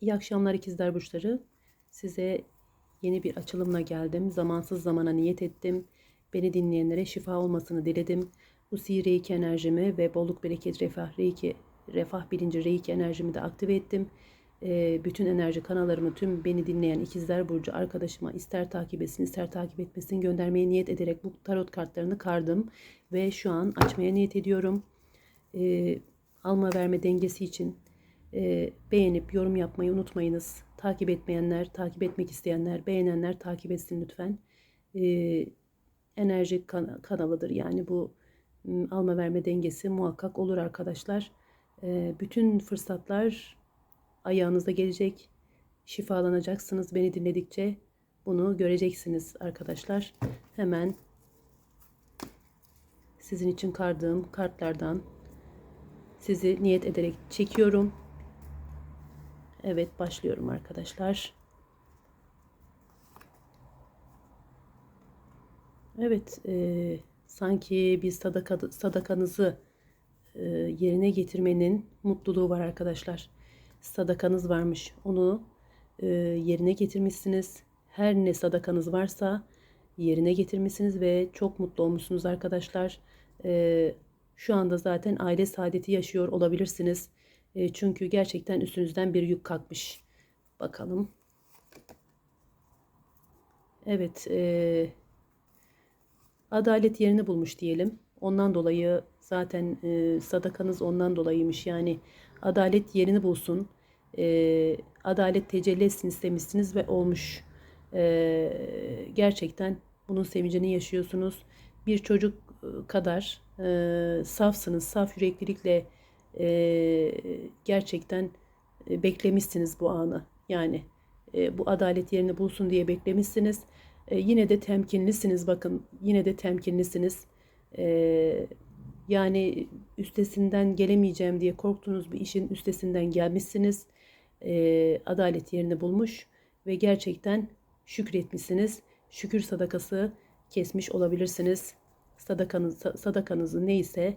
İyi akşamlar ikizler burçları. Size yeni bir açılımla geldim. Zamansız zamana niyet ettim. Beni dinleyenlere şifa olmasını diledim. Bu sihir reiki enerjimi ve bolluk bereket refah reiki refah bilinci reiki enerjimi de aktive ettim. Ee, bütün enerji kanallarımı tüm beni dinleyen ikizler burcu arkadaşıma ister takip etsin ister takip etmesin göndermeye niyet ederek bu tarot kartlarını kardım ve şu an açmaya niyet ediyorum. Ee, alma verme dengesi için e, beğenip yorum yapmayı unutmayınız. Takip etmeyenler, takip etmek isteyenler, beğenenler takip etsin lütfen. E, enerji kan- kanalıdır. Yani bu alma verme dengesi muhakkak olur arkadaşlar. E, bütün fırsatlar ayağınıza gelecek. Şifalanacaksınız beni dinledikçe. Bunu göreceksiniz arkadaşlar. Hemen sizin için kardığım kartlardan sizi niyet ederek çekiyorum. Evet başlıyorum arkadaşlar. Evet e, sanki bir sadaka, sadakanızı e, yerine getirmenin mutluluğu var arkadaşlar. Sadakanız varmış. Onu e, yerine getirmişsiniz. Her ne sadakanız varsa yerine getirmişsiniz ve çok mutlu olmuşsunuz arkadaşlar. E, şu anda zaten aile saadeti yaşıyor olabilirsiniz. E, çünkü gerçekten üstünüzden bir yük kalkmış. Bakalım. Evet. E, adalet yerini bulmuş diyelim. Ondan dolayı zaten e, sadakanız ondan dolayıymış. Yani adalet yerini bulsun. E, adalet tecelli etsin istemişsiniz ve olmuş. E, gerçekten bunun sevincini yaşıyorsunuz. Bir çocuk e, kadar e, safsınız. Saf yüreklilikle e, gerçekten beklemişsiniz bu anı. Yani e, bu adalet yerini bulsun diye beklemişsiniz. E, yine de temkinlisiniz bakın. Yine de temkinlisiniz. E, yani üstesinden gelemeyeceğim diye korktuğunuz bir işin üstesinden gelmişsiniz. E, adalet yerini bulmuş ve gerçekten şükretmişsiniz. Şükür sadakası kesmiş olabilirsiniz. Sadakanız, sadakanızı neyse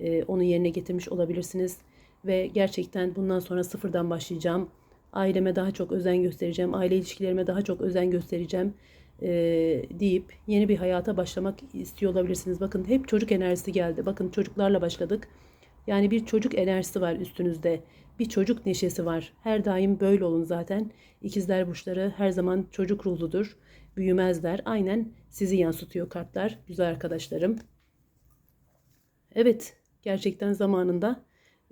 e, onu yerine getirmiş olabilirsiniz. Ve gerçekten bundan sonra sıfırdan başlayacağım. Aileme daha çok özen göstereceğim. Aile ilişkilerime daha çok özen göstereceğim e, deyip yeni bir hayata başlamak istiyor olabilirsiniz. Bakın hep çocuk enerjisi geldi. Bakın çocuklarla başladık. Yani bir çocuk enerjisi var üstünüzde. Bir çocuk neşesi var. Her daim böyle olun zaten. İkizler burçları her zaman çocuk ruhludur. Büyümezler. Aynen sizi yansıtıyor kartlar. Güzel arkadaşlarım. Evet gerçekten zamanında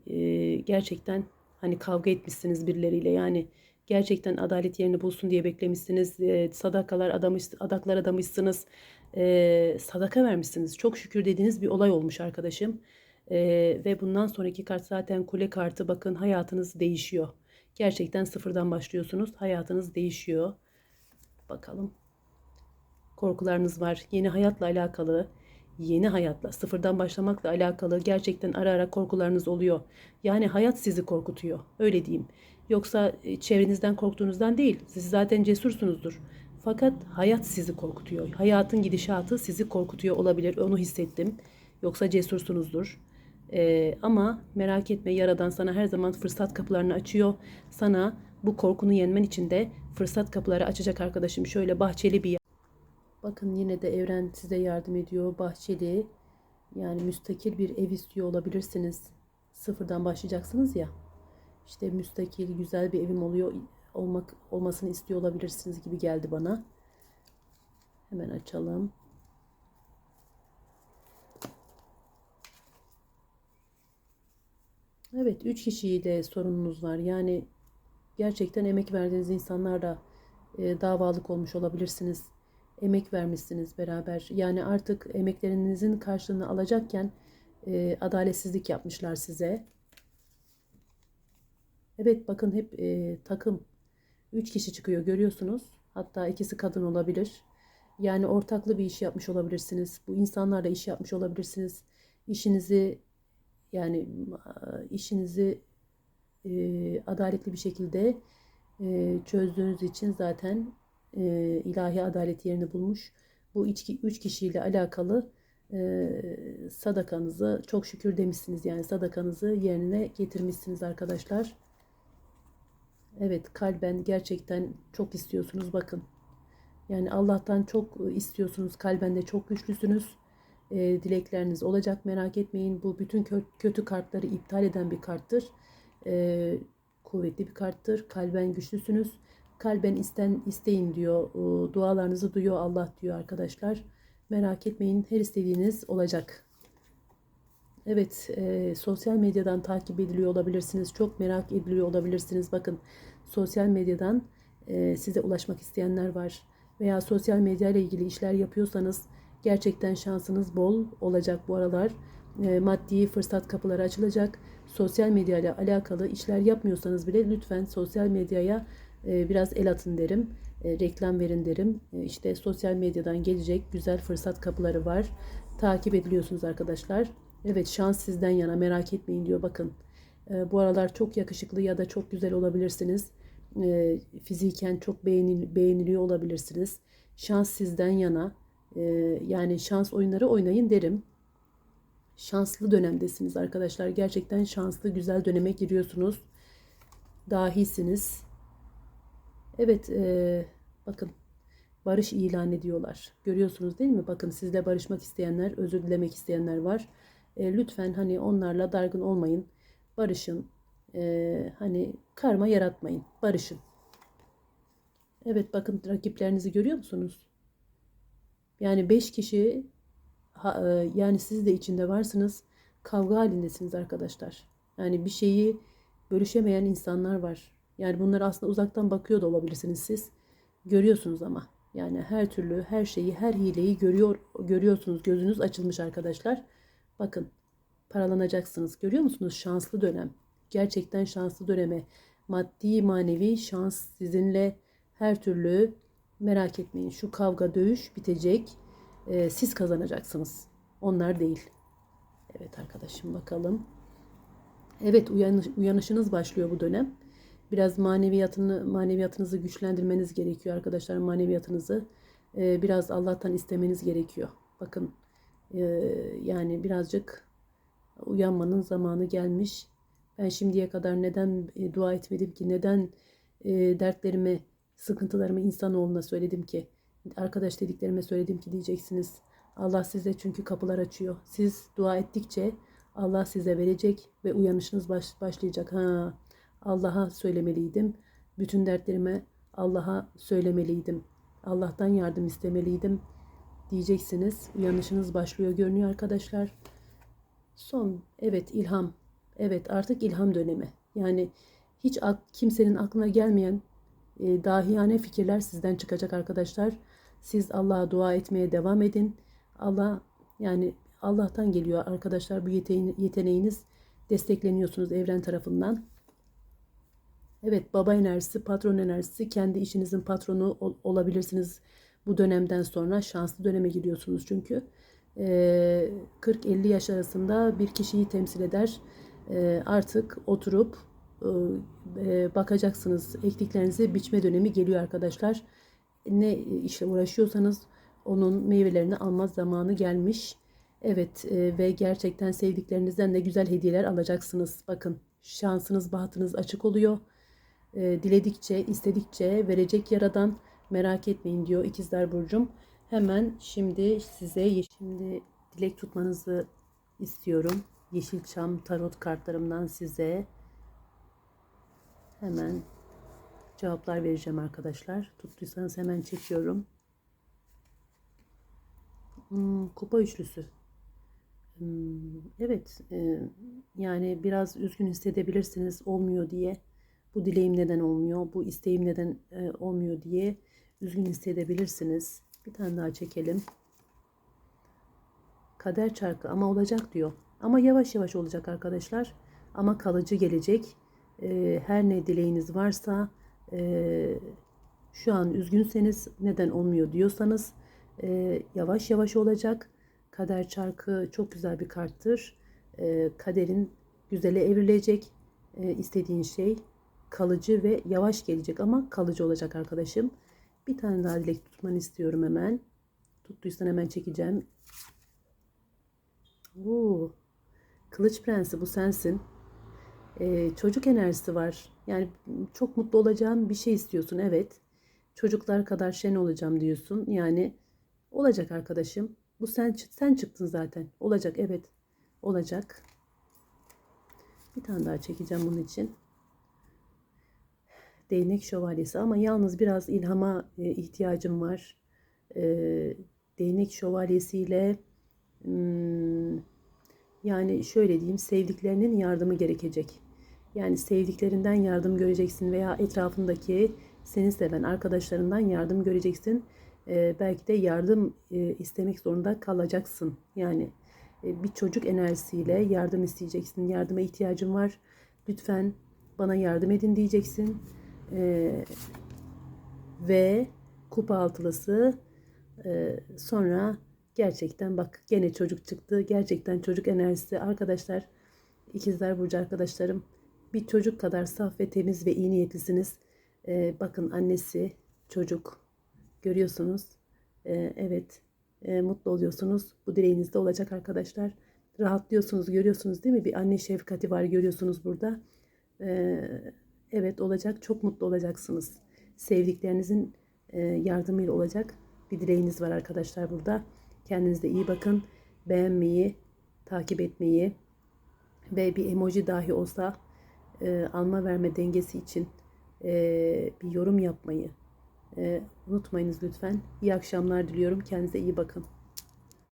e, gerçekten hani kavga etmişsiniz birileriyle. Yani gerçekten adalet yerini bulsun diye beklemişsiniz. E, sadakalar adamış adaklar adamışsınız. E, sadaka vermişsiniz. Çok şükür dediğiniz bir olay olmuş arkadaşım. E, ve bundan sonraki kart zaten kule kartı. Bakın hayatınız değişiyor. Gerçekten sıfırdan başlıyorsunuz. Hayatınız değişiyor. Bakalım. Korkularınız var. Yeni hayatla alakalı yeni hayatla, sıfırdan başlamakla alakalı gerçekten ara ara korkularınız oluyor. Yani hayat sizi korkutuyor. Öyle diyeyim. Yoksa e, çevrenizden korktuğunuzdan değil. Siz zaten cesursunuzdur. Fakat hayat sizi korkutuyor. Hayatın gidişatı sizi korkutuyor olabilir. Onu hissettim. Yoksa cesursunuzdur. Ee, ama merak etme Yaradan sana her zaman fırsat kapılarını açıyor. Sana bu korkunu yenmen için de fırsat kapıları açacak arkadaşım. Şöyle bahçeli bir Bakın yine de evren size yardım ediyor. Bahçeli yani müstakil bir ev istiyor olabilirsiniz. Sıfırdan başlayacaksınız ya. İşte müstakil güzel bir evim oluyor olmak olmasını istiyor olabilirsiniz gibi geldi bana. Hemen açalım. Evet, üç kişiyle sorununuz var. Yani gerçekten emek verdiğiniz insanlarla e, davalık olmuş olabilirsiniz emek vermişsiniz beraber. Yani artık emeklerinizin karşılığını alacakken e, adaletsizlik yapmışlar size. Evet bakın hep e, takım. Üç kişi çıkıyor görüyorsunuz. Hatta ikisi kadın olabilir. Yani ortaklı bir iş yapmış olabilirsiniz. Bu insanlarla iş yapmış olabilirsiniz. İşinizi yani işinizi e, adaletli bir şekilde e, çözdüğünüz için zaten e, ilahi adalet yerini bulmuş. Bu içki, üç kişiyle alakalı e, sadakanızı çok şükür demişsiniz. Yani sadakanızı yerine getirmişsiniz arkadaşlar. Evet kalben gerçekten çok istiyorsunuz bakın. Yani Allah'tan çok istiyorsunuz. Kalben de çok güçlüsünüz. E, dilekleriniz olacak merak etmeyin. Bu bütün kö- kötü kartları iptal eden bir karttır. E, kuvvetli bir karttır. Kalben güçlüsünüz. Kalben isten isteyin diyor. E, dualarınızı duyuyor Allah diyor arkadaşlar. Merak etmeyin. Her istediğiniz olacak. Evet, e, sosyal medyadan takip ediliyor olabilirsiniz. Çok merak ediliyor olabilirsiniz. Bakın, sosyal medyadan e, size ulaşmak isteyenler var. Veya sosyal medya ile ilgili işler yapıyorsanız gerçekten şansınız bol olacak bu aralar. E, maddi fırsat kapıları açılacak. Sosyal medya ile alakalı işler yapmıyorsanız bile lütfen sosyal medyaya biraz el atın derim. E, reklam verin derim. E, işte sosyal medyadan gelecek güzel fırsat kapıları var. Takip ediliyorsunuz arkadaşlar. Evet şans sizden yana merak etmeyin diyor bakın. E, bu aralar çok yakışıklı ya da çok güzel olabilirsiniz. Fiziken çok beğenil, beğeniliyor olabilirsiniz. Şans sizden yana. Yani şans oyunları oynayın derim. Şanslı dönemdesiniz arkadaşlar. Gerçekten şanslı güzel döneme giriyorsunuz. Dahisiniz. Evet e, bakın barış ilan ediyorlar. Görüyorsunuz değil mi? Bakın sizle barışmak isteyenler, özür dilemek isteyenler var. E, lütfen hani onlarla dargın olmayın. Barışın. E, hani karma yaratmayın. Barışın. Evet bakın rakiplerinizi görüyor musunuz? Yani 5 kişi ha, e, yani siz de içinde varsınız. Kavga halindesiniz arkadaşlar. Yani bir şeyi bölüşemeyen insanlar var. Yani bunları aslında uzaktan bakıyor da olabilirsiniz siz. Görüyorsunuz ama. Yani her türlü her şeyi, her hileyi görüyor görüyorsunuz. Gözünüz açılmış arkadaşlar. Bakın paralanacaksınız. Görüyor musunuz? Şanslı dönem. Gerçekten şanslı döneme. Maddi manevi şans sizinle her türlü merak etmeyin. Şu kavga dövüş bitecek. Ee, siz kazanacaksınız. Onlar değil. Evet arkadaşım bakalım. Evet uyanış, uyanışınız başlıyor bu dönem. Biraz maneviyatını maneviyatınızı güçlendirmeniz gerekiyor arkadaşlar. Maneviyatınızı e, biraz Allah'tan istemeniz gerekiyor. Bakın e, yani birazcık uyanmanın zamanı gelmiş. Ben şimdiye kadar neden e, dua etmedim ki? Neden e, dertlerimi, sıkıntılarımı insanoğluna söyledim ki? Arkadaş dediklerime söyledim ki diyeceksiniz. Allah size çünkü kapılar açıyor. Siz dua ettikçe Allah size verecek ve uyanışınız baş, başlayacak. Ha, Allah'a söylemeliydim. Bütün dertlerime Allah'a söylemeliydim. Allah'tan yardım istemeliydim diyeceksiniz. Uyanışınız başlıyor görünüyor arkadaşlar. Son evet ilham. Evet artık ilham dönemi. Yani hiç kimsenin aklına gelmeyen e, dahiyane fikirler sizden çıkacak arkadaşlar. Siz Allah'a dua etmeye devam edin. Allah yani Allah'tan geliyor arkadaşlar bu yeteneğin, yeteneğiniz destekleniyorsunuz evren tarafından. Evet baba enerjisi, patron enerjisi, kendi işinizin patronu ol, olabilirsiniz. Bu dönemden sonra şanslı döneme giriyorsunuz çünkü. Ee, 40-50 yaş arasında bir kişiyi temsil eder. Ee, artık oturup e, bakacaksınız. Ektiklerinizi biçme dönemi geliyor arkadaşlar. Ne işle uğraşıyorsanız onun meyvelerini alma zamanı gelmiş. Evet e, ve gerçekten sevdiklerinizden de güzel hediyeler alacaksınız. Bakın şansınız, bahtınız açık oluyor. E, diledikçe, istedikçe verecek yaradan merak etmeyin diyor İkizler Burcum. Hemen şimdi size şimdi dilek tutmanızı istiyorum. Yeşilçam tarot kartlarımdan size hemen cevaplar vereceğim arkadaşlar. Tuttuysanız hemen çekiyorum. Hmm, kupa üçlüsü. Hmm, evet, e, yani biraz üzgün hissedebilirsiniz olmuyor diye. Bu dileğim neden olmuyor, bu isteğim neden e, olmuyor diye üzgün hissedebilirsiniz. Bir tane daha çekelim. Kader çarkı ama olacak diyor. Ama yavaş yavaş olacak arkadaşlar. Ama kalıcı gelecek. E, her ne dileğiniz varsa e, şu an üzgünseniz neden olmuyor diyorsanız e, yavaş yavaş olacak. Kader çarkı çok güzel bir karttır. E, kaderin güzele evrilecek. E, istediğin şey kalıcı ve yavaş gelecek ama kalıcı olacak arkadaşım. Bir tane daha dilek tutmanı istiyorum hemen. Tuttuysan hemen çekeceğim. Oo, Kılıç Prensi bu sensin. Ee, çocuk enerjisi var. Yani çok mutlu olacağın bir şey istiyorsun evet. Çocuklar kadar şen olacağım diyorsun. Yani olacak arkadaşım. Bu sen sen çıktın zaten. Olacak evet. Olacak. Bir tane daha çekeceğim bunun için. Değnek şövalyesi ama yalnız biraz ilhama e, ihtiyacım var. E, değnek şövalyesiyle hmm, yani şöyle diyeyim sevdiklerinin yardımı gerekecek. Yani sevdiklerinden yardım göreceksin veya etrafındaki seni seven arkadaşlarından yardım göreceksin. E, belki de yardım istemek zorunda kalacaksın. Yani bir çocuk enerjisiyle yardım isteyeceksin. Yardıma ihtiyacım var. Lütfen bana yardım edin diyeceksin. E, ve kupa altılısı e, sonra gerçekten bak gene çocuk çıktı. Gerçekten çocuk enerjisi arkadaşlar. ikizler burcu arkadaşlarım bir çocuk kadar saf ve temiz ve iyi niyetlisiniz. E, bakın annesi çocuk görüyorsunuz. E, evet e, mutlu oluyorsunuz. Bu dileğinizde olacak arkadaşlar. Rahatlıyorsunuz görüyorsunuz değil mi? Bir anne şefkati var görüyorsunuz burada. E, evet olacak çok mutlu olacaksınız. Sevdiklerinizin e, yardımıyla olacak bir dileğiniz var arkadaşlar burada. Kendinize iyi bakın. Beğenmeyi, takip etmeyi ve bir emoji dahi olsa e, alma verme dengesi için e, bir yorum yapmayı e, unutmayınız lütfen. İyi akşamlar diliyorum. Kendinize iyi bakın.